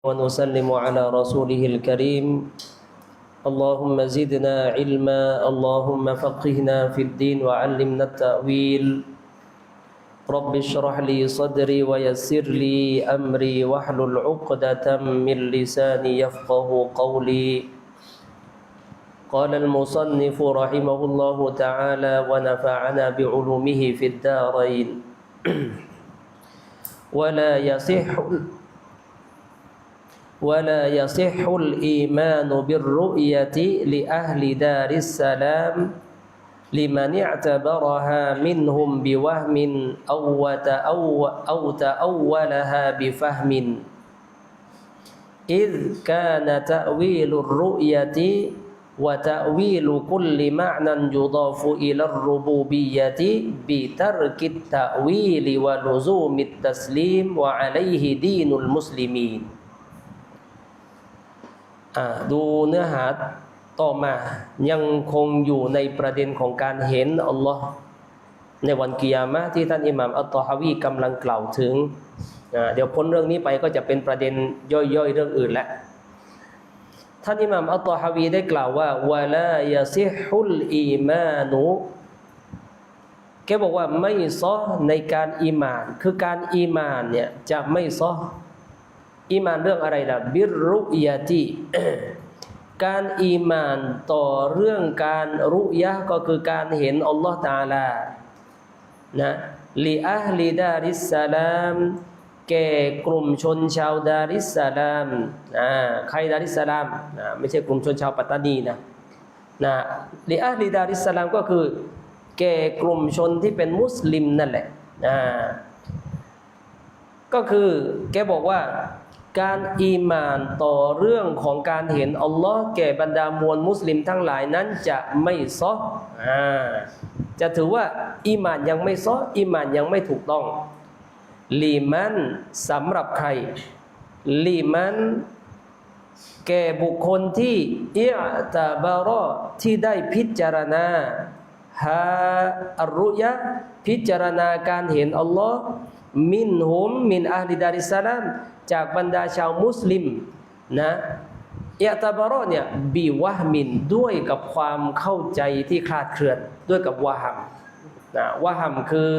ونسلم على رسوله الكريم. اللهم زدنا علما اللهم فقهنا في الدين وعلمنا التأويل. رب اشرح لي صدري ويسر لي أمري واحلل عقدة من لساني يفقه قولي. قال المصنف رحمه الله تعالى ونفعنا بعلومه في الدارين. ولا يصح ولا يصح الإيمان بالرؤية لأهل دار السلام لمن اعتبرها منهم بوهم أو تأو أو تأولها بفهم. إذ كان تأويل الرؤية وتأويل كل معنى يضاف إلى الربوبية بترك التأويل ولزوم التسليم وعليه دين المسلمين. ดูเนื้อหาต่อมายังคงอยู่ในประเด็นของการเห็นอัลลอฮ์ในวันกิยามะที่ท่านอิหม่ามอัตตอฮาวีกำลังกล่าวถึง เดี๋ยวพ้นเรื่องนี้ไปก็จะเป็นประเด็นย่อยๆเรื่องอื่นแล้วท่านอิหม่ามอัตตอฮาวีได้กล่าวว่าวะลายาซิฮุลอีมานุแกบอกว่าไม่ซอในการอีมาน คือการอีมานเนี่ยจะไม่ซอ อีมานเรื่องอะไรล่ะบิรุยาติการอีมานต่อเรื่องการรุยะก็คือการเห็นอัลลอฮ์ตาลานะลีอัลลีดาริสสลามแก่กลุ่มชนชาวดาริสสลามอ่าใครดาริสสลามนะไม่ใช่กลุ่มชนชาวปัตตานีนะนะลีอัลลีดาริสสลามก็คือแก่กลุ่มชนที่เป็นมุสลิมนั่นแหละอ่าก็คือแกบอกว่า การอีมานต่อเรื่องของการเห็นอัลลอฮ์แก่บรรดามวลมุสลิมทั้งหลายนั้นจะไม่ซออ่าจะถือว่าอีมานยังไม่ซออีมานยังไม่ถูกต้องลีมันสำหรับใครลีมันแก่บุคคลที่อิอตาบารอที่ได้พิจารณาฮาอัรุยะพิจารณาการเห็นอัลลอฮ์ มินหุมมินอาลิดาริสลามจากบรรดาชาวมุสลิมนะอิอตาบารอเนี่ยบีวะมินด้วยกับความเข้าใจที่คลาดเคลื่อนด้วยกับวะฮัมนะวะฮัมคือ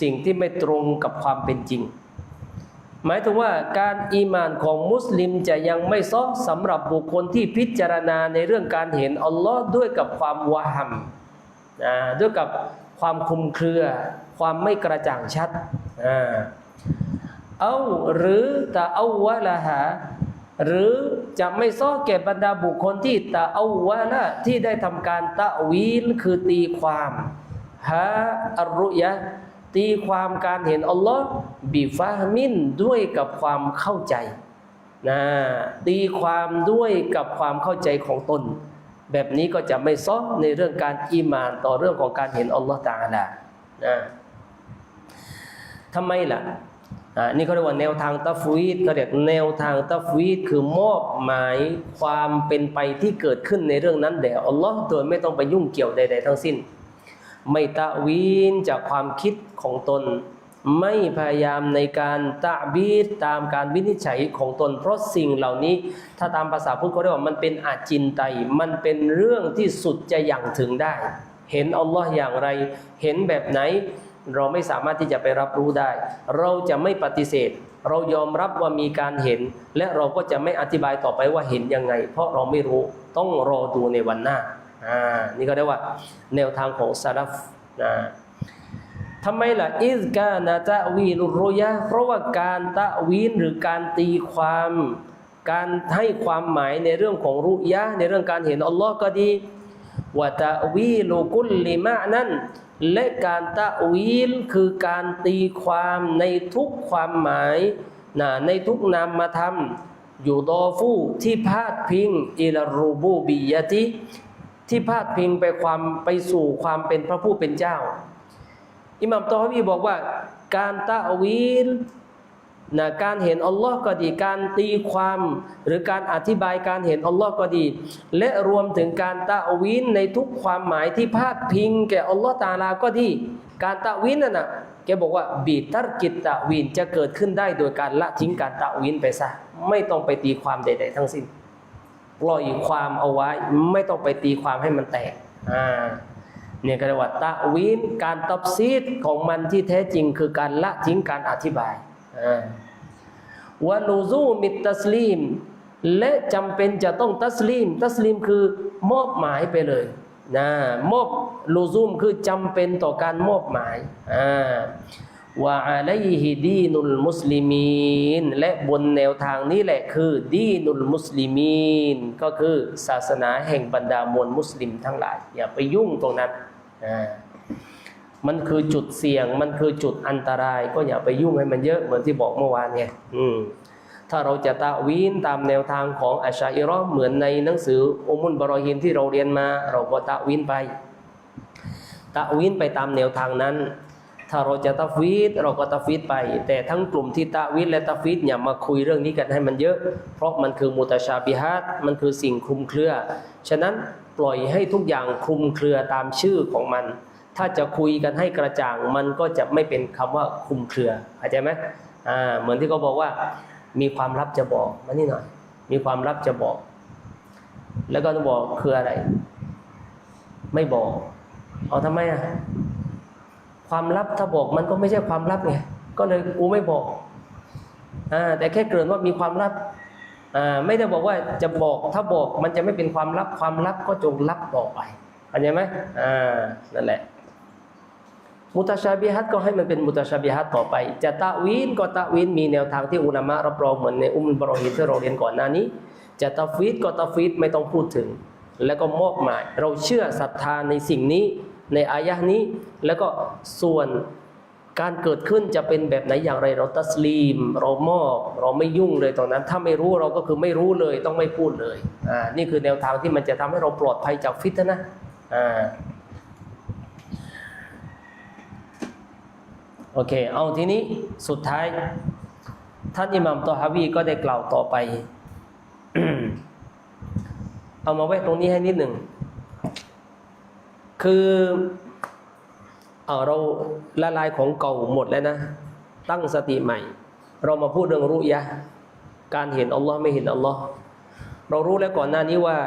สิ่งที่ไม่ตรงกับความเป็นจริง หมายถึงว่าการอีมานของมุสลิมจะยังไม่ซ้อสำหรับบุคคลที่พิจารณาในเรื่องการเห็นอัลลอฮ์ด้วยกับความวะฮัมนะด้วยกับความคลุมเครือ ความไม่กระจ่างชัดอ่าเอาหรือตะเอาวะละหาหรือจะไม่ซ้อแก่บรรดาบุคคลที่ตะเอาวะละที่ได้ทำการตะวีลคือตีความฮะอัรุยะตีความการเห็นอัลลอฮ์บิฟามินด้วยกับความเข้าใจนะตีความด้วยกับความเข้าใจของตน แบบนี้ก็จะไม่ซ้อในเรื่องการอีมานต่อเรื่องของการเห็นอัลลอฮ์ตาลานะ ทำไมล่ะอ่านี่เขาเรียกว่าแนวทางตัฟวีดเขาเรียกแนวทางตัฟวีดคือมอบหมายความเป็นไปที่เกิดขึ้นในเรื่องนั้นแด่อัลลอฮ์โดยไม่ต้องไปยุ่งเกี่ยวใด ๆ ทั้งสิ้น ไม่ตะวีนจากความคิดของตน ไม่พยายามในการตะบีดตามการวินิจฉัยของตน เพราะสิ่งเหล่านี้ ถ้าตามภาษาพุทธเขาเรียกว่ามันเป็นอาจินไตมันเป็นเรื่องที่สุดจะอย่างถึงได้ เห็นอัลลอฮ์อย่างไร เห็นแบบไหน เราไม่สามารถที่จะไปรับรู้ได้ เราจะไม่ปฏิเสธ เรายอมรับว่ามีการเห็น และเราก็จะไม่อธิบายต่อไปว่าเห็นยังไง เพราะเราไม่รู้ต้องรอดูในวันหน้าอ่านี่ก็เรียกว่า แนวทางของซาลฟนะทำไมล่ะอิสกานาตะวีลุรุยะเพราะว่าการตะวีนหรือการตีความ การให้ความหมายในเรื่องของรุยะในเรื่องการเห็นอัลลอฮ์ก็ดีวะตะวีลุกุลลิมะนั้น และการตะวีลคือการตีความในทุกความหมายนะในทุกนามธรรมอยู่ดอฟูที่พาดพิงอิลรูบูบียะติที่พาดพิงไปความไปสู่ความเป็นพระผู้เป็นเจ้า อิหมัมตอฮวีบอกว่า การตะวีล นะการเห็นอัลลอฮ์ก็ดี การตีความหรือการอธิบายการเห็นอัลลอฮ์ก็ดี และรวมถึงการตะวีนในทุกความหมายที่พาดพิง แก่อัลลอฮ์ตาลาก็ดี การตะวีนนั่นนะแกบอกว่าบีตัรกิตตะวีนจะเกิดขึ้นได้โดยการละทิ้งการตะวีนไปซะไม่ต้องไปตีความใด ๆ ทั้งสิ้นปล่อยความเอาไว้ไม่ต้องไปตีความให้มันแตกอ่าเนี่ยก็เรียกว่าตะวีนการตับซีดของมันที่แท้จริงคือการละทิ้งการอธิบาย วะลูซูมิตัสลีม และจำเป็นจะต้องตัสลีม ตัสลีมคือมอบหมายไปเลยนะมอบลูซูมคือจำเป็นต่อการมอบหมายอ่าวะอะลัยฮิดีนุลมุสลิมีนและบนแนวทางนี้แหละคือ ดีนุลมุสลิมีนก็คือศาสนาแห่งบรรดามวลมุสลิมทั้งหลาย อย่าไปยุ่งตรงนั้นอ่า มันคือจุดเสี่ยง มันคือจุดอันตราย ก็อย่าไปยุ่งให้มันเยอะเหมือนที่บอกเมื่อวานไงอืมถ้าเราจะตะวีนตามแนวทางของอัชชัยรอเหมือนในหนังสืออุมุลบรอฮิมที่เราเรียนมา เราก็ตะวีนไป ตะวีนไปตามแนวทางนั้น ถ้าเราจะตะฟีดเราก็ตะฟีดไป แต่ทั้งกลุ่มที่ตะวีนและตะฟีดอย่ามาคุยเรื่องนี้กันให้มันเยอะ เพราะมันคือมุตชาบิฮัดมันคือสิ่งคลุมเครือ ฉะนั้นปล่อยให้ทุกอย่างคลุมเครือตามชื่อของมัน ถ้าจะคุยกันให้กระจ่างมันก็จะไม่เป็นคำว่าคุมเครือเข้าใจไหมอ่าเหมือนที่เขาบอกว่า มีความลับจะบอกมานี่หน่อย มีความลับจะบอก แล้วก็ต้องบอกคืออะไร ไม่บอกเอาทำไมอะความลับถ้าบอกมันก็ไม่ใช่ความลับไงก็เลยกูไม่บอกอ่าแต่แค่เกริ่นว่ามีความลับอ่าไม่ได้บอกว่าจะบอกถ้าบอกมันจะไม่เป็นความลับความลับก็จงลับต่อไปเข้าใจไหมอ่านั่นแหละ มุตชาบิฮัตก็ให้มันเป็นมุตชาบิฮัตต่อไป จะตะวีนก็ตะวีนมีแนวทางที่อุลามะรับรองเหมือนในอุมบรอฮิมที่เราเรียนก่อนหน้านี้ จะตะฟีดก็ตะฟีดไม่ต้องพูดถึง แล้วก็มอบหมาย เราเชื่อศรัทธาในสิ่งนี้ในอายะห์นี้ แล้วก็ส่วนการเกิดขึ้นจะเป็นแบบไหนอย่างไรเราตัสลีม เรามอบเราไม่ยุ่งเลยตอนนั้น ถ้าไม่รู้เราก็คือไม่รู้เลยต้องไม่พูดเลยอ่านี่คือแนวทางที่มันจะทำให้เราปลอดภัยจากฟิตนะอ่า โอเค เอาทีนี้สุดท้าย ท่านอิหมัมตอฮาวีก็ได้กล่าวต่อไป เอามาไว้ตรงนี้ให้นิดหนึ่ง คือเอาเราละลายของเก่าหมดแล้วนะ ตั้งสติใหม่ เรามาพูดเรื่องรุยะ การเห็นอัลลอฮ์ไม่เห็นอัลลอฮ์เรารู้แล้วก่อนหน้านี้ว่า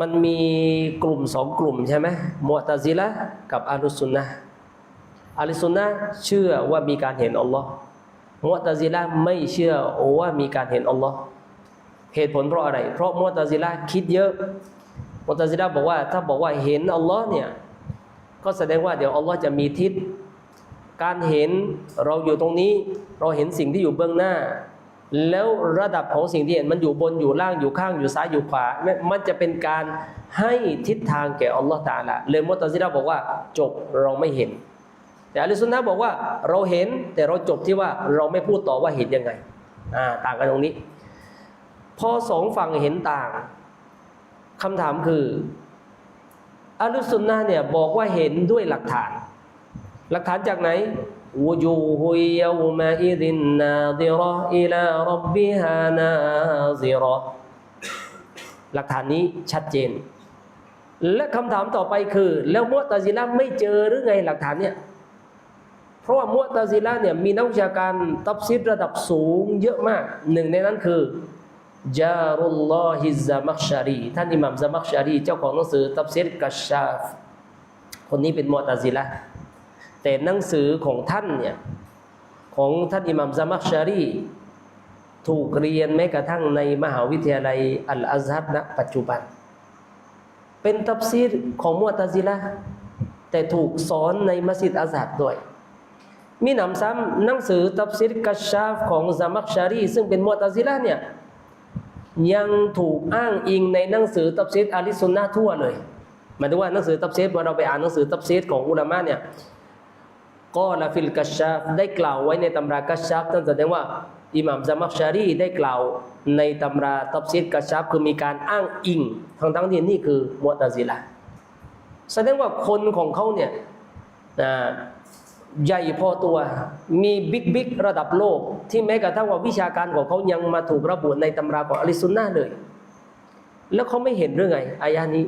มันมีกลุ่มสองกลุ่มใช่ไหมมุอตะซิละกับอาลุสซุนนะ อาลิสุนนะเชื่อว่ามีการเห็นอัลลอฮ์มุตะซิละไม่เชื่อว่ามีการเห็นอัลลอฮ์เหตุผลเพราะอะไร เพราะมุตะซิละคิดเยอะมุตะซิละบอกว่า ถ้าบอกว่าเห็นอัลลอฮ์เนี่ยก็แสดงว่าเดี๋ยวอัลลอฮ์จะมีทิศ การเห็นเราอยู่ตรงนี้ เราเห็นสิ่งที่อยู่เบื้องหน้า แล้วระดับของสิ่งที่เห็นมันอยู่บนอยู่ล่างอยู่ข้างอยู่ซ้ายอยู่ขวา มันจะเป็นการให้ทิศทางแก่อัลลอฮ์ตาลาเลยมุตะซิละบอกว่าจบเราไม่เห็น แต่อะลิสุนนะบอกว่าเราเห็นแต่เราจบที่ว่าเราไม่พูดต่อว่าเห็นยังไงต่างกันตรงนี้ พอสองฝั่งเห็นต่างคำถามคืออะลิสุนนะเนี่ยบอกว่าเห็นด้วยหลักฐาน หลักฐานจากไหนวูจูฮุยยาวมาอิดินนาดิรออิลารับบิฮานาซิรอหลักฐานนี้ชัดเจน และคำถามต่อไปคือ แล้วมุตะซิละไม่เจอหรือไงหลักฐานเนี่ย ราะว่ามุตะซิละเนี่ยมีนักวิชาการตับซิดระดับสูงเยอะมาก หนึ่งในนั้นคือจารุลลอฮิซามักชารีท่านอิหม่ามซามักชารีเจ้าของหนังสือตับซิดกัชชาฟคนนี้เป็นมุตะซิละแต่หนังสือของท่านเนี่ยของท่านอิหม่ามซามักชารีถูกเรียนแม้กระทั่งในมหาวิทยาลัยอัลอาซฮับณปัจจุบัน เป็นตับซีรของมุตะซิละแต่ถูกสอนในมัสยิดอาซัดด้วย มีหนำซ้ำหนังสือตับซิรกัชชาฟของซามักชารี ซึ่งเป็นมุตซิละเนี่ยยังถูกอ้างอิงในหนังสือตับซิรอาลิสุนนะห์ทั่วเลยหมายถึงว่าหนังสือตับซิรพอเราไปอ่านหนังสือตับซิรของอุลามะเนี่ยก็ละฟิลกัชชาฟได้กล่าวไว้ในตำรากัชชาฟนั่นแสดงว่าอิหม่ามซามักชารีได้กล่าวในตำราตับซิรกัชชาฟคือมีการอ้างอิงทั้งทั้งๆที่นี่คือมุตซิละแสดงว่าคนของเขาเนี่ยอ่า ใหญ่พอตัว มีบิ๊กบิ๊กระดับโลก ที่แม้กระทั่งว่าวิชาการของเขายังมาถูกระบุในตำราของอะลิสุนนะห์เลย แล้วเขาไม่เห็นเรื่องไงอายะนี้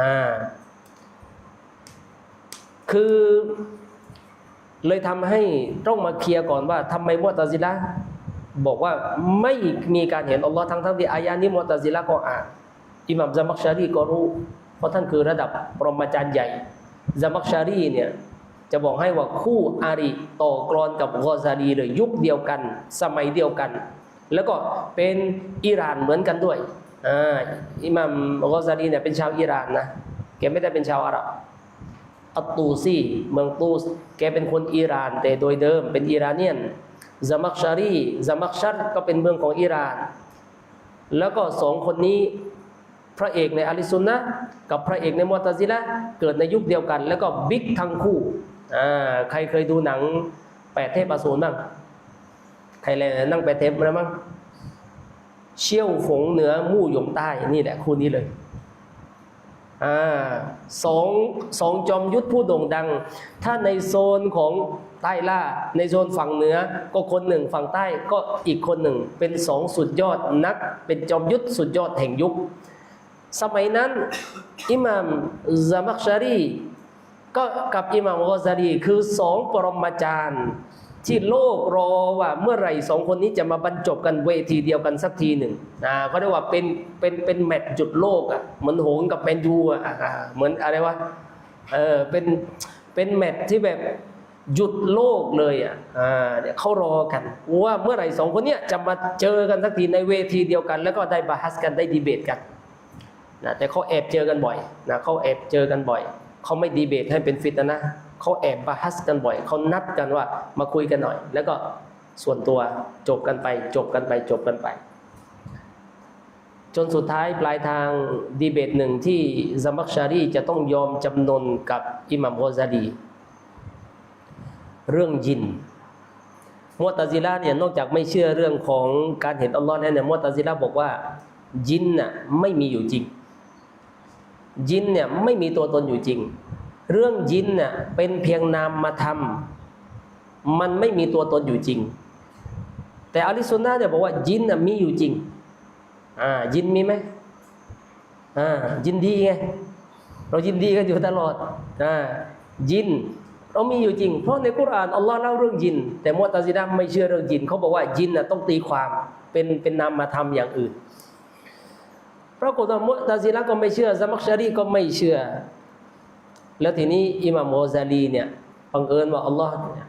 อ่าคือเลยทำให้ต้องมาเคลียร์ก่อนว่าทำไมมุตะซิละบอกว่าไม่มีการเห็นอัลลอฮ์ทั้งทั้งที่อายะนี้มุตะซิละก็อ่านอิหมัมซามักชารีก็รู้ เพราะท่านคือระดับปรมาจารย์ใหญ่ซามักชารีเนี่ย จะบอกให้ว่าคู่อาริต่อกรอนกับกอซาลีเลยยุคเดียวกัน สมัยเดียวกัน แล้วก็เป็นอิหร่านเหมือนกันด้วยอ่าอิหมัมกอซาลีเนี่ยเป็นชาวอิหร่านนะแกไม่ได้เป็นชาวอาหรับอัตตูซีเมืองตูสแกเป็นคนอิหร่าน แต่โดยเดิมเป็นอิหร่าเนียนซามักชารีซามักชัดก็เป็นเมืองของอิหร่าน แล้วก็สองคนนี้พระเอกในอาลิซุนนะกับพระเอกในมอตะซิละเกิดในยุคเดียวกัน แล้วก็บิ๊กทั้งคู่ อ่าใครเคยดูหนังแปดเทพอสูรบ้างใครเลยนั่งแปดเทพมาบ้างเชี่ยวฝงเหนือมู่หยงใต้นี่แหละคู่นี้เลยอ่าสองสองจอมยุทธผู้โด่งดัง ถ้าในโซนของใต้ล่า ในโซนฝั่งเหนือก็คนหนึ่งฝั่งใต้ก็อีกคนหนึ่ง เป็นสองสุดยอดนัก เป็นจอมยุทธสุดยอดแห่งยุค สมัยนั้น อิหม่ามซามักชารี ก็กับอิหม่ามกอซารีคือสองปรมาจารย์ ที่โลกรอว่าเมื่อไหร่สองคนนี้จะมาบรรจบกันเวทีเดียวกันสักทีหนึ่งอ่าเขาเรียกว่าเป็นเป็นเป็นแมตช์จุดโลกอะเหมือนโหงกับแมนยูอะเหมือนอะไรวะเออเป็นเป็นแมตช์ที่แบบหยุดโลกเลยอะอ่าเนี่ยเขารอกัน ว่าเมื่อไหร่สองคนเนี้ยจะมาเจอกันสักทีในเวทีเดียวกัน แล้วก็ได้บาฮัสกันได้ดีเบตกันนะแต่เขาแอบเจอกันบ่อยนะเขาแอบเจอกันบ่อย เขาไม่ดีเบตให้เป็นฟิตนะนะเขาแอบบาฮัสกันบ่อยเขานัดกันว่ามาคุยกันหน่อย แล้วก็ส่วนตัวจบกันไป จบกันไปจบกันไป จนสุดท้ายปลายทางดีเบตหนึ่งที่ซามักชารีจะต้องยอมจำนนกับอิหมัมกอซาลีเรื่องยินมุตะซิละห์เนี่ยนอกจากไม่เชื่อเรื่องของการเห็นอัลลอฮ์แล้วเนี่ยมุตะซิละห์บอกว่ายินน่ะไม่มีอยู่จริง ยินเนี่ยไม่มีตัวตนอยู่จริง เรื่องยินน่ะเป็นเพียงนามมาทำมันไม่มีตัวตนอยู่จริง แต่อาลิสุนนะห์เนี่ยบอกว่ายินน่ะมีอยู่จริงอ่ายินมีไหมอ่ายินดีไงเรายินดีกันอยู่ตลอดอ่ายิน เรามีอยู่จริง เพราะในกุรอานอัลลอฮ์เล่าเรื่องยิน แต่มุตะซิดะไม่เชื่อเรื่องยินเขาบอกว่ายินน่ะต้องตีความเป็นเป็นนามธรรมอย่างอื่น ปรากฏว่ามุตะซิละก็ไม่เชื่อซามักชารีก็ไม่เชื่อ แล้วทีนี้อิหม่ามโมซาลีเนี่ยบังเอิญว่าอัลลอฮ์เนี่ย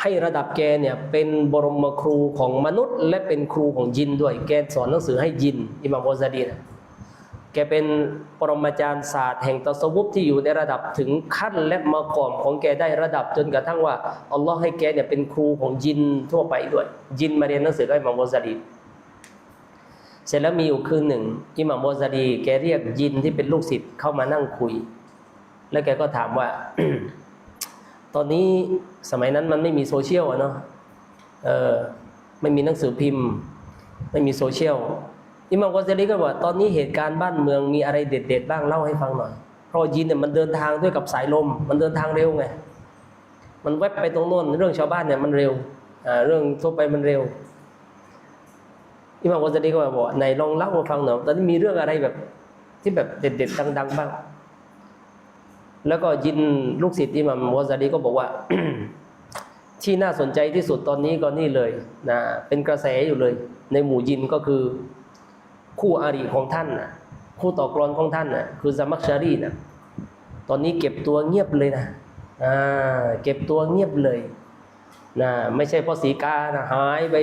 ให้ระดับแกเนี่ยเป็นบรมครูของมนุษย์ และเป็นครูของยินด้วย แกสอนหนังสือให้ยิน อิหม่ามโมซาลีแกเป็นปรมาจารย์ศาสตร์แห่งตัสวุบที่อยู่ในระดับถึงขั้นและมากอมของแกได้ระดับจนกระทั่งว่าอัลลอฮ์ให้แกเนี่ยเป็นครูของยินทั่วไปด้วย ยินมาเรียนหนังสือกับอิหม่ามโมซาลี เสร็จแล้วมีอยู่คืนหนึ่งอิหม่ามโมซาดีแกเรียกยินที่เป็นลูกศิษย์เข้ามานั่งคุย แล้วแกก็ถามว่า ตอนนี้สมัยนั้นมันไม่มีโซเชียลอะเนาะเออไม่มีหนังสือพิมพ์ ไม่มีโซเชียลอิหม่ามโมซาดีก็บอกว่าตอนนี้เหตุการณ์บ้านเมืองมีอะไรเด็ด ๆ บ้างเล่าให้ฟังหน่อย เพราะยินเนี่ยมันเดินทางด้วยกับสายลม มันเดินทางเร็วไงมันแวบไปตรงโน้นเรื่องชาวบ้านเนี่ยมันเร็วเรื่องทั่วไปมันเร็ว อิหม่ามวาซาดีก็บอกไหนลองเล่ามาฟังหน่อยตอนนี้มีเรื่องอะไรแบบที่แบบเด็ดๆดัง ๆ บ้าง แล้วก็ยินลูกศิษย์อิหม่ามวาซาดีก็บอกว่า ที่น่าสนใจที่สุดตอนนี้ก็นี่เลยนะเป็นกระแสอยู่เลย ในหมู่ยินก็คือคู่อารีของท่านนะคู่ต่อกรอนของท่านนะคือซามักชารีนะตอนนี้เก็บตัวเงียบเลยนะอ่าเก็บตัวเงียบเลย นะไม่ใช่เพราะสีกานะหายไป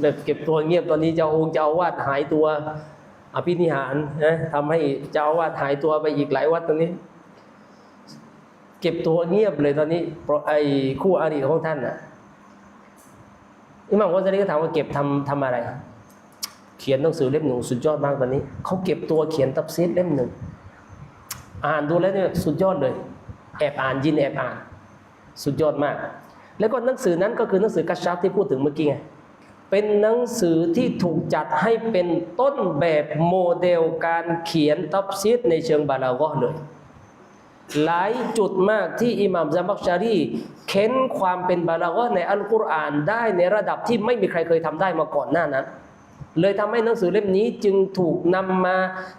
แบบเก็บตัวเงียบตอนนี้เจ้าองค์เจ้าวาดหายตัว อภินิหารนะทำให้เจ้าวาดหายตัวไปอีกหลายวัดตรงนี้ เก็บตัวเงียบเลยตอนนี้เพราะไอ้คู่อรีของท่านน่ะอิหม่ามวาซาลีก็ถามว่าเก็บทำทำอะไร เขียนหนังสือเล่มหนึ่งสุดยอดมากตอนนี้เขาเก็บตัวเขียนตับซีดเล่มหนึ่งอ่านดูแล้วเนี่ยสุดยอดเลย แอบอ่านยินแอบอ่าน สุดยอดมาก แล้วก็หนังสือนั้นก็คือหนังสือกัชชัฟที่พูดถึงเมื่อกี้ไงเป็นหนังสือที่ถูกจัดให้เป็นต้นแบบโมเดลการเขียนตับซีดในเชิงบาลากอฮ์เลย หลายจุดมากที่อิหม่ามซามักชารีเค้นความเป็นบาลากอฮ์ในอัลกุรอานได้ในระดับที่ไม่มีใครเคยทำได้มาก่อนหน้านั้น เลยทำให้หนังสือเล่มนี้จึงถูกนำมา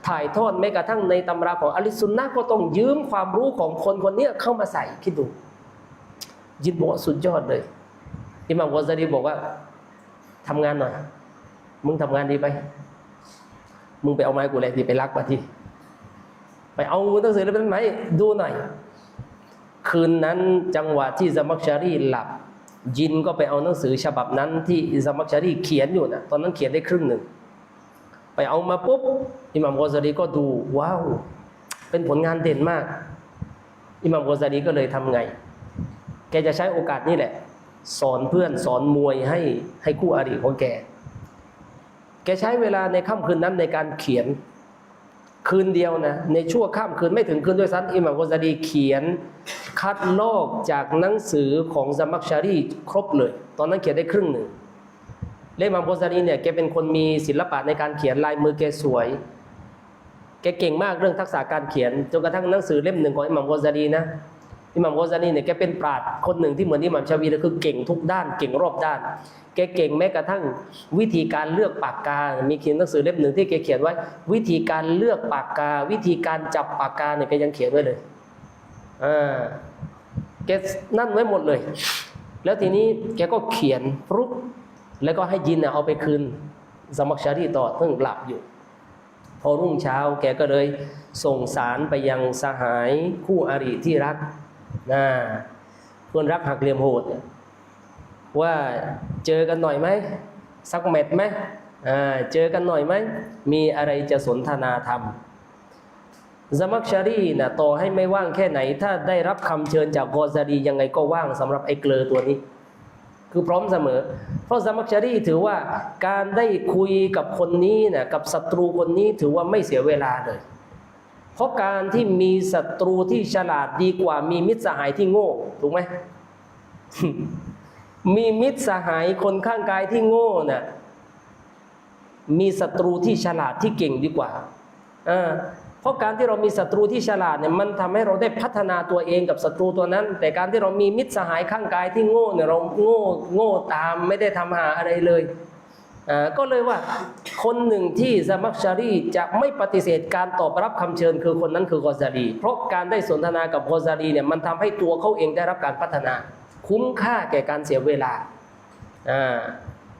ถ่ายทอดแม้กระทั่งในตำราของอะลิสุนนะก็ต้องยืมความรู้ของคนคนนี้เข้ามาใส่คิดดู ยินบอกว่าสุดยอดเลย อิมามกอซาลีบอกว่าทำงานหน่อย มึงทำงานดีไป มึงไปเอาไม้กูเลยที่ไปลักมาที่ไปเอาหนังสือเล่มนั้นไหมดูหน่อย คืนนั้นจังหวะที่ซามักชารีหลับ ยินก็ไปเอาหนังสือฉบับนั้นที่ซามักชารีเขียนอยู่นะตอนนั้นเขียนได้ครึ่งหนึ่งไปเอามาปุ๊บอิหม่ามกอซาลีก็ดูว้าว เป็นผลงานเด่นมาก อิหม่ามกอซาลีก็เลยทำไง แกจะใช้โอกาสนี้แหละ สอนเพื่อนสอนมวยให้ให้คู่อริของแก แกใช้เวลาในค่ำคืนนั้นในการเขียนคืนเดียวนะในชั่วข้ามคืนไม่ถึงคืนด้วยซ้ำอิหม่ามกอซาลีเขียน คัดลอกจากหนังสือของซามักชารีครบเลย ตอนนั้นเขียนได้ครึ่งหนึ่งเลอิหมามโกซาลีเนี่ยแกเป็นคนมีศิลปะในการเขียนลายมือแกสวย แกเก่งมากเรื่องทักษะการเขียนจนกระทั่งหนังสือเล่มหนึ่งของอิหม่ามโกซาลีนะ อิหม่ามโกซาลีเนี่ยแกเป็นปราชญ์คนหนึ่งที่เหมือนอิหม่ามชาวีเลยคือเก่งทุกด้านเก่งรอบด้าน แกเก่งแม้กระทั่งวิธีการเลือกปากกา มีเขียนหนังสือเล่มหนึ่งที่แกเขียนไว้ วิธีการเลือกปากกา วิธีการจับปากกาเนี่ยแกยังเขียนไว้เลยอ่าแกนั่นไว้หมดเลย แล้วทีนี้แกก็เขียนปุ๊บแล้วก็ให้ยินน่ะเอาไปคืนสมักชารีต่อเพิ่งหลับอยู่ พอรุ่งเช้าแกก็เลยส่งสารไปยังสหายคู่อริที่รัก นะเพื่อนรักหักเหลี่ยมโหดว่าเจอกันหน่อยไหมสักเม็ดไหมอ่าเจอกันหน่อยไหมมีอะไรจะสนทนาธรรมซามักชารีนะต่อให้ไม่ว่างแค่ไหน ถ้าได้รับคำเชิญจากกอซาดียังไงก็ว่างสำหรับไอ้เกลอตัวนี้ คือพร้อมเสมอ เพราะซามักชารีถือว่าการได้คุยกับคนนี้นะกับศัตรูคนนี้ถือว่าไม่เสียเวลาเลย เพราะการที่มีศัตรูที่ฉลาดดีกว่า มีมิตรสหายที่โง่ถูกไหมมีมิตรสหายคนข้างกายที่โง่น่ะมีศัตรูที่ฉลาดที่เก่งดีกว่าอ่าเพราะการที่เรามีศัตรูที่ฉลาดเนี่ยมันทำให้เราได้พัฒนาตัวเองกับศัตรูตัวนั้น แต่การที่เรามีมิตรสหายข้างกายที่โง่เนี่ยเราโง่โง่ตามไม่ได้ทำหาอะไรเลย ก็เลยว่าคนหนึ่งที่ซามักชารีจะไม่ปฏิเสธการตอบรับคำเชิญคือคนนั้นคือกอซาลี เพราะการได้สนทนากับกอซาลีเนี่ยมันทำให้ตัวเขาเองได้รับการพัฒนา คุ้มค่าแก่การเสียเวลาอ่า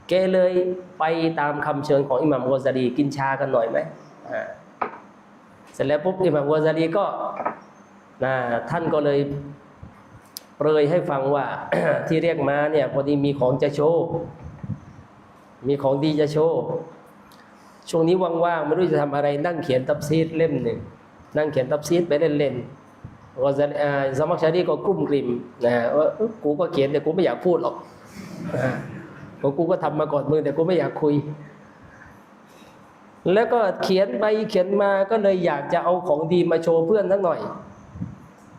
แกเลยไปตามคำเชิญของอิหม่ามกอซาลีกินชากันหน่อยไหมอ่าเสร็จแล้วปุ๊บอิหม่ามกอซาลีก็นะท่านก็เลยเปรยให้ฟังว่าที่เรียกมาเนี่ยพอดีมีของจะโชว์ มีของดีจะโชว์ช่วงนี้ว่างๆไม่รู้จะทำอะไรนั่งเขียนตับซีดเล่มหนึ่งนั่งเขียนตับซีดไปเล่นๆกอซาลีอ่าสมักชาลีก็กลุ้มกลิ่มนะว่ากูก็เขียนแต่กูไม่อยากพูดหรอกอ่าเพราะกูก็ทำมาก่อนมึงแต่กูไม่อยากคุย แล้วก็เขียนไปเขียนมาก็เลยอยากจะเอาของดีมาโชว์เพื่อนสักหน่อย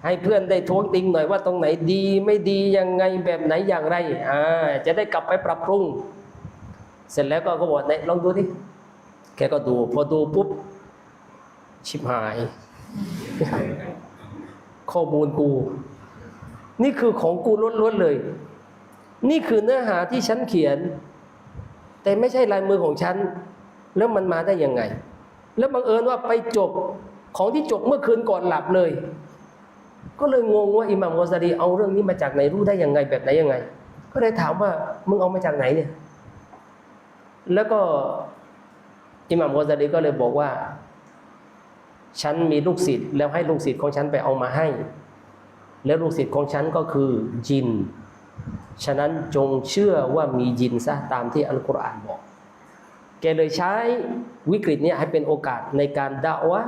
ให้เพื่อนได้ท้วงติงหน่อยว่าตรงไหนดีไม่ดียังไงแบบไหนอย่างไรอ่าจะได้กลับไปปรับปรุง เสร็จแล้วก็ก็บอกไหนลองดูดิแกก็ดู พอดูปุ๊บ ชิบหาย ข้อมูลกู นี่คือของกูล้วนๆเลย นี่คือเนื้อหาที่ฉันเขียน แต่ไม่ใช่ลายมือของฉัน แล้วมันมาได้ยังไง แล้วบังเอิญว่าไปจบของที่จบเมื่อคืนก่อนหลับเลย ก็เลยงงว่าอิหม่ามกอซาดีเอาเรื่องนี้มาจากไหนรู้ได้ยังไงแบบไหนยังไง ก็เลยถามว่ามึงเอามาจากไหนเนี่ย แล้วก็อิหม่ามกอซาดีก็เลยบอกว่า ฉันมีลูกศิษย์แล้วให้ลูกศิษย์ของฉันไปเอามาให้ แล้วลูกศิษย์ของฉันก็คือจิน ฉะนั้นจงเชื่อว่ามียินซะตามที่อัลกุรอานบอก แกเลยใช้วิกฤตเนี้ให้เป็นโอกาสในการด่าวะ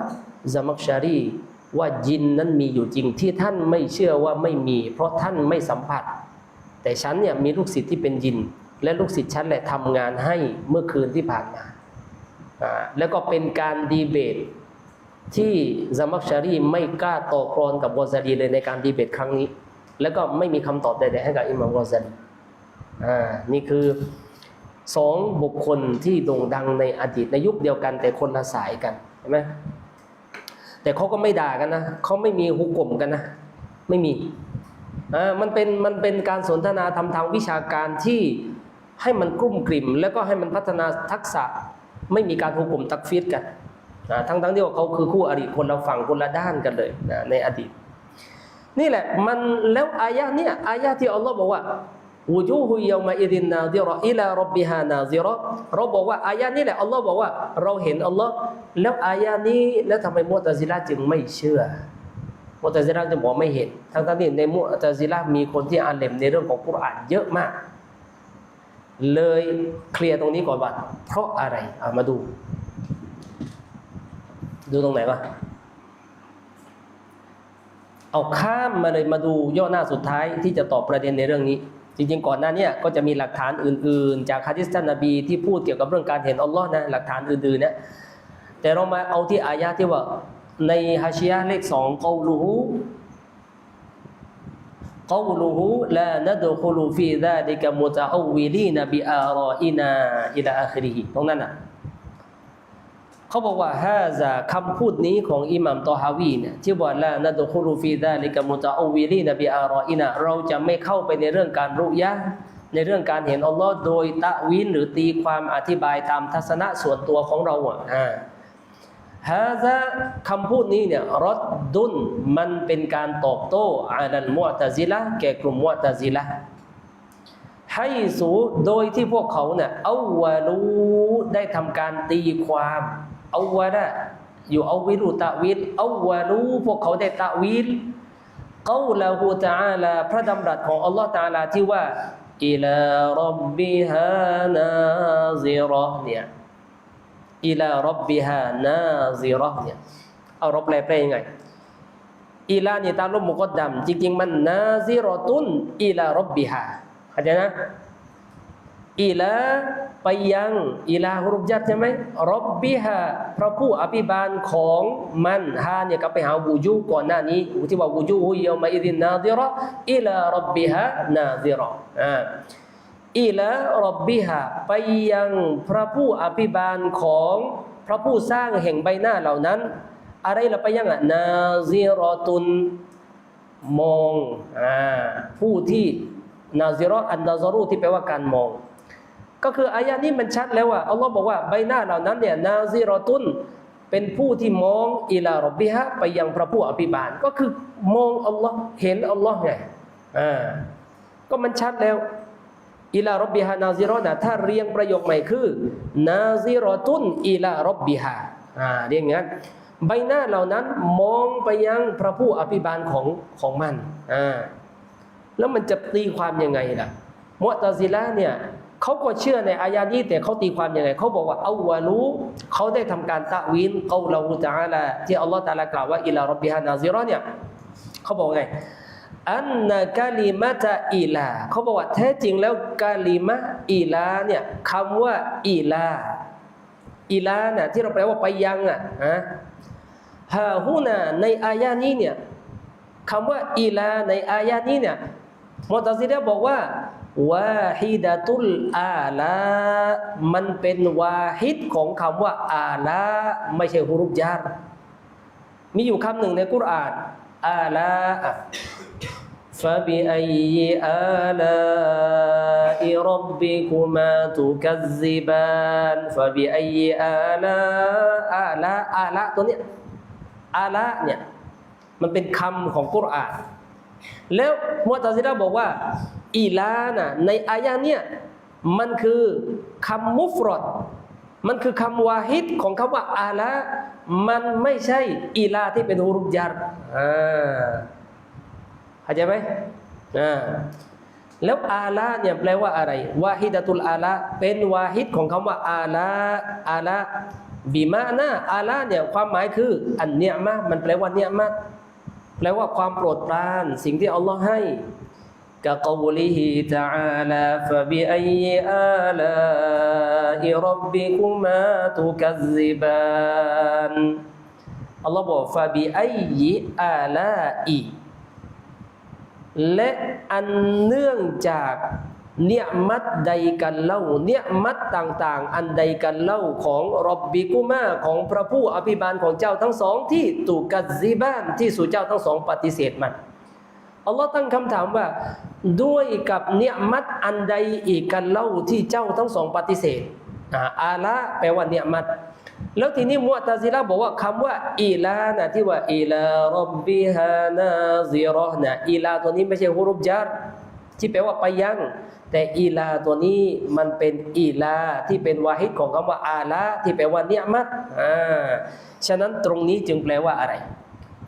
ซามักชารีว่ายินนั้นมีอยู่จริงที่ท่านไม่เชื่อว่าไม่มี เพราะท่านไม่สัมผัส แต่ฉันเนี่ยมีลูกศิษย์ที่เป็นยิน และลูกศิษย์ฉันแหละทำงานให้เมื่อคืนที่ผ่านมาแล้วก็เป็นการดีเบตที่ซามักชารีไม่กล้าต่อกรอนกับกอซาลีเลยในการดีเบตครั้งนี้ แล้วก็ไม่มีคำตอบใดๆให้กับอิหม่ามกอซาลีอ่านี่คือสองบุคคลที่โด่งดังในอดีตในยุคเดียวกันแต่คนละสายกันเห็นไหมแต่เขาก็ไม่ด่ากันนะเขาไม่มีหุกกลมกันนะไม่มีอ่ามันเป็นมันเป็นการสนทนาทำทางวิชาการที่ ให้มันกลุ่มกลิ่ม แล้วก็ให้มันพัฒนาทักษะไม่มีการหุกกลมตักฟีดกันนะทั้งทั้งที่ว่าเขาคือคู่อริคนละฝั่งคนละด้านกันเลยนะในอดีต นี่แหละมันแล้วอายะเนี่ยอายะที่อัลลอฮ์บอกว่าวูจูฮุยามาอิดินนาซิรออิลารบบิฮานาซิรอเราบอกว่าอายะนี้แหละอัลลอฮ์บอกว่าเราเห็นอัลลอฮ์แล้วอายะนี้แล้วทำไมมุตะซิละจึงไม่เชื่อมุตะซิละจึงบอกไม่เห็น ทั้งๆที่ในมุตะซิละมีคนที่อ่านเล่มในเรื่องของกุรอานเยอะมาก เลยเคลียร์ตรงนี้ก่อนว่า เพราะอะไรเอามาดู ดูตรงไหนวะเอาข้ามมาเลยมาดูย่อหน้าสุดท้ายที่จะตอบประเด็นในเรื่องนี้ จริงๆ ก่อนหน้านี้ก็จะมีหลักฐานอื่น ๆ จากฮะดิษท่านนบีที่พูดเกี่ยวกับเรื่องการเห็นอัลลอฮ์นะหลักฐานอื่นๆนะแต่เรามาเอาที่อายะที่ว่าในฮะชียะเลขสองกอลู ฮูกอลูฮูลานัดคุลูฟีซาลิกมุตะอวิลีนบิอารออินาอิลาอาคริฮิตรงนั้นน่ะเขาบอกว่าฮาซาคำพูดนี้ของอิหมัมตอฮาวีเนี่ยที่ว่าละนัดคุรูฟีดาลิกมุตะอวิลีนบีอารออินะเราจะไม่เข้าไปในเรื่องการรุยะในเรื่องการเห็นอัลลอฮ์โดยตะวินหรือตีความอธิบายตามทัศนะส่วนตัวของเราอะอ่า ฮาซาคำพูดนี้เนี่ยรดดุนมันเป็นการตอบโต้อาลันมุอตะซิละแก่กลุ่มมุอตะซิละให้สูโดยที่พวกเขาเนี่ยเอาวารูได้ทำการตีความเอาวาระอยู่เอาวิรุตะวิลเอาวารูพวกเขาได้ตะวิลเกาลาหูตาลาพระดำรัสของอัลลอฮ์ตาลาที่ว่าอิลารับบิฮานาซิรอเนี่ย อิลารับบิฮานาซิรอเนี่ยเอารบแปลแปลยังไงอิลานี่ตามลมมุกดดัมจริงๆมันนาซิรอตุนอิลารบบิฮาเข้าใจนะอิลาไปยังอิลาฮุรุบจัดใช่ไหมรบบิฮาพระผู้อภิบาลของมันฮาเนี่ยก็ไปหาวูจูก่อนหน้านี้ที่ว่าวูจูฮุยามาอิดินนาซิรออิลารบบิฮานาซิรออ่า อิลารบบิฮาไปยังพระผู้อภิบาลของพระผู้สร้างแห่งใบหน้าเหล่านั้น อะไรละไปยังอะนาซิรอตุนมองอ่าผู้ที่นาซิรออันนาซารูที่แปลว่าการมอง ก็คืออายะนี้มันชัดแล้วว่าอัลลอฮ์บอกว่าใบหน้าเหล่านั้นเนี่ยนาซิรอตุนเป็นผู้ที่มองอิลารบบิฮะไปยังพระผู้อภิบาล ก็คือมองอัลลอฮ์เห็นอัลลอฮ์ไงอ่าก็มันชัดแล้ว อิลารบบิฮานาซิรอนะถ้าเรียงประโยคใหม่คือนาซิรอตุนอิลารบบิฮาอ่าเรียกงั้นใบหน้าเหล่านั้นมองไปยังพระผู้อภิบาลของของมันอ่าแล้วมันจะตีความยังไงล่ะมุตซิละเนี่ยเขาก็เชื่อในอายานี้แต่เขาตีความยังไงเขาบอกว่าเอาวารู้เขาได้ทำการตะวินเกาลาหูตะอาลาที่อัลลอฮฺตะลากล่าวว่าอิลารบบิฮานาซิรอเนี่ยเขาบอกไง อันนะกาลิมะตะอีลาเขาบอกว่าแท้จริงแล้วกาลิมะอีลาเนี่ยคำว่าอีลาอีลาเนี่ยที่เราแปลว่าไปยังอะฮะฮาฮูนาในอายานี้เนี่ยคำว่าอีลาในอายานี้เนี่ยมุตะซิดะห์บอกว่าวาฮิดะตุลอาลา มันเป็นวาฮิดของคำว่าอาลา ไม่ใช่ฮุรุฟยารมีอยู่คำหนึ่งในกุรอานอาลา فبأي آلاء ربكما تكذبان فبأي آلاء آلاء آلاء ตัวเนี้ยอาละเนี่ยมันเป็นคำของกุรอาน แล้วมุตะซิดะห์บอกว่า อีลาน่ะในอายะเนี่ยมันคือคำมุฟรดมันคือคำวาฮิดของคำว่าอาละมันไม่ใช่อีลาที่เป็นฮุรุฟยาร์อ่า เข้ าใจไหมอ่าแล้วอาละเนี่ยแปลว่าอะไรวาฮิดะตุลอาละเป็นวาฮิดของคำว่าอาละอาละบิมานะอาละเนี่ยความหมายคืออันเนียมะมันแปลว่าเนียมะแปลว่าความโปรดปรานสิ่งที่อัลลอฮ์ให้กะกอลิฮิตะอาลาฟะบิอัยอาลาอิรับบิกุมาตุกัซิบานอัลลอฮ์บอกฟะบิอัยอาลาอิ และอันเนื่องจากเนียมัดใดกันเล่าเนียมัดต่างๆ อันใดกันเล่าของรบบิกุมาของพระผู้อภิบาลของเจ้าทั้งสองที่ตูกัซซีบ้านที่สู่เจ้าทั้งสองปฏิเสธมันอัลลอฮ์ตั้งคำถามว่า ด้วยกับเนียมัดอันใดอีกกันเล่าที่เจ้าทั้งสองปฏิเสธอาละแปลว่าเนียมัต แล้วทีนี้มุตะซิละบอกว่าคำว่าอีลานะที่ว่าอีลารบบิฮานาซิราะห์นะอีลาตัวนี้ไม่ใช่ฮุรุฟจัรที่แปลว่าไปยัง แต่อีลาตัวนี้มันเป็นอีลาที่เป็นวาฮิดของคำว่าอาละที่แปลว่าเนียมัตอ่าฉะนั้นตรงนี้จึงแปลว่าอะไร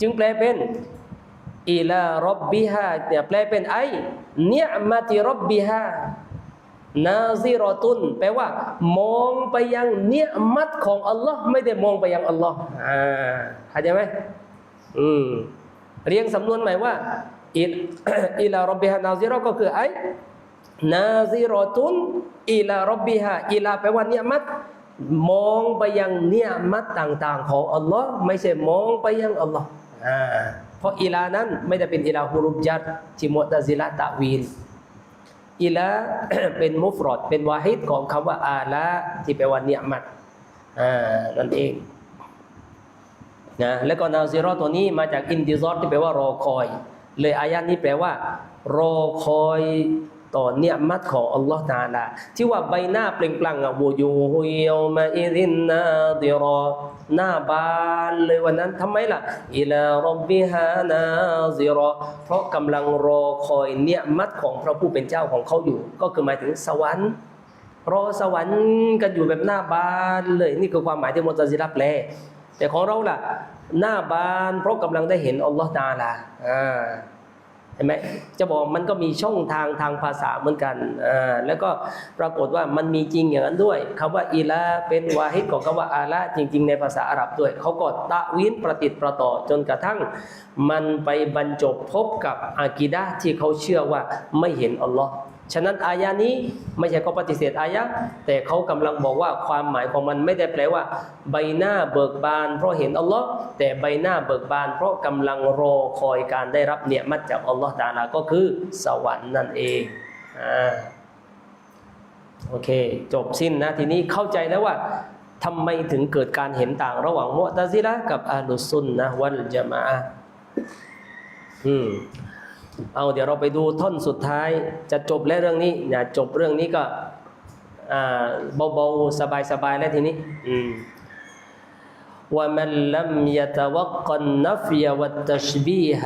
จึงแปลเป็นอีลารบบิฮาเนี่ยแปลเป็นไอเนียมัติรบบิฮา นาซิรอตุนแปลว่า มองไปยังเนียมัตของอัลลอฮ์ไม่ได้มองไปยังอัลลอฮ์อ่าเข้าใจไหมอืมเรียงสำนวนใหม่ว่าอิลอิลารบบิฮานาซิรอก็คือไอนาซิรอตุนอิลารบบิฮาอิลาแปลว่าเนียมัตมองไปยังเนียมัตต่าง ๆ ของอัลลอฮ์ไม่ใช่มองไปยังอัลลอฮ์อ่าเพราะอิลานั้นไม่ได้เป็นอิลาฮุรุบจัดที่มุตะซิละตะวีล อิละเป็นมุฟรอดเป็นวาฮิดของคำว่าอาละที่แปลว่าเนียมัดอ่านั่นเองนะแล้วก็นาซิรอตัวนี้มาจากอินดิซอรที่แปลว่ารอคอย เลยอายันนี้แปลว่า รอคอย ต่อเนียมัตของอัลลอฮ์ตาลาที่ว่าใบหน้าเปล่งปลั่งอะวูยูฮุยอมาอิรินนาดิรอหน้าบานเลยวันนั้นทำไมล่ะอิลารบบิฮานาซิรอเพราะกำลังรอคอยเนียมัตของพระผู้เป็นเจ้าของเขาอยู่ ก็คือหมายถึงสวรรค์รอสวรรค์กันอยู่แบบหน้าบานเลยนี่คือความหมายที่มุตซิละห์แปลแต่ของเราล่ะ หน้าบานเพราะกำลังได้เห็นอัลลอฮ์ตาลาอ่า ใช่ไหมจะบอกมันก็มีช่องทางทางภาษาเหมือนกันอ่าแล้วก็ปรากฏว่ามันมีจริงอย่างนั้นด้วยคำว่าอีลาเป็นวาฮิดของคำว่าอาละจริง ๆ ในภาษาอาหรับด้วย เขาก็ตะวินประติดประต่อจนกระทั่ง มันไปบรรจบพบกับอากีดะที่เขาเชื่อว่าไม่เห็นอัลลอฮ์ ฉะนั้นอายะนี้ไม่ใช่เขาปฏิเสธอายะแต่เขากำลังบอกว่าความหมายของมันไม่ได้แปลว่า ใบหน้าเบิกบาน เพราะเห็นอัลลอฮ์แต่ใบหน้าเบิกบาน เพราะกำลังรอคอยการได้รับเนี่ยมัดจากอัลลอฮ์ตาลาก็คือสวรรค์นั่นเองอ่าโอเค จบสิ้นนะทีนี้เข้าใจแล้วว่าทำไมถึงเกิดการเห็นต่างระหว่างมุตะซิละกับอาลุซุนนะวัลจามะอะห์อืม เอาเดี๋ยวเราไปดูท่อนสุดท้าย จะจบแล้วเรื่องนี้อย่าจบเรื่องนี้ก็อ่าเบาๆสบายๆแล้วทีนี้อืม ومن لم يتوقع النفي والتشبيه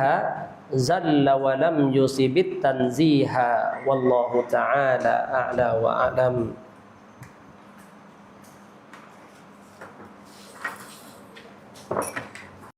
زل ولم يصب التنزيه والله تعالى أعلى وأعلم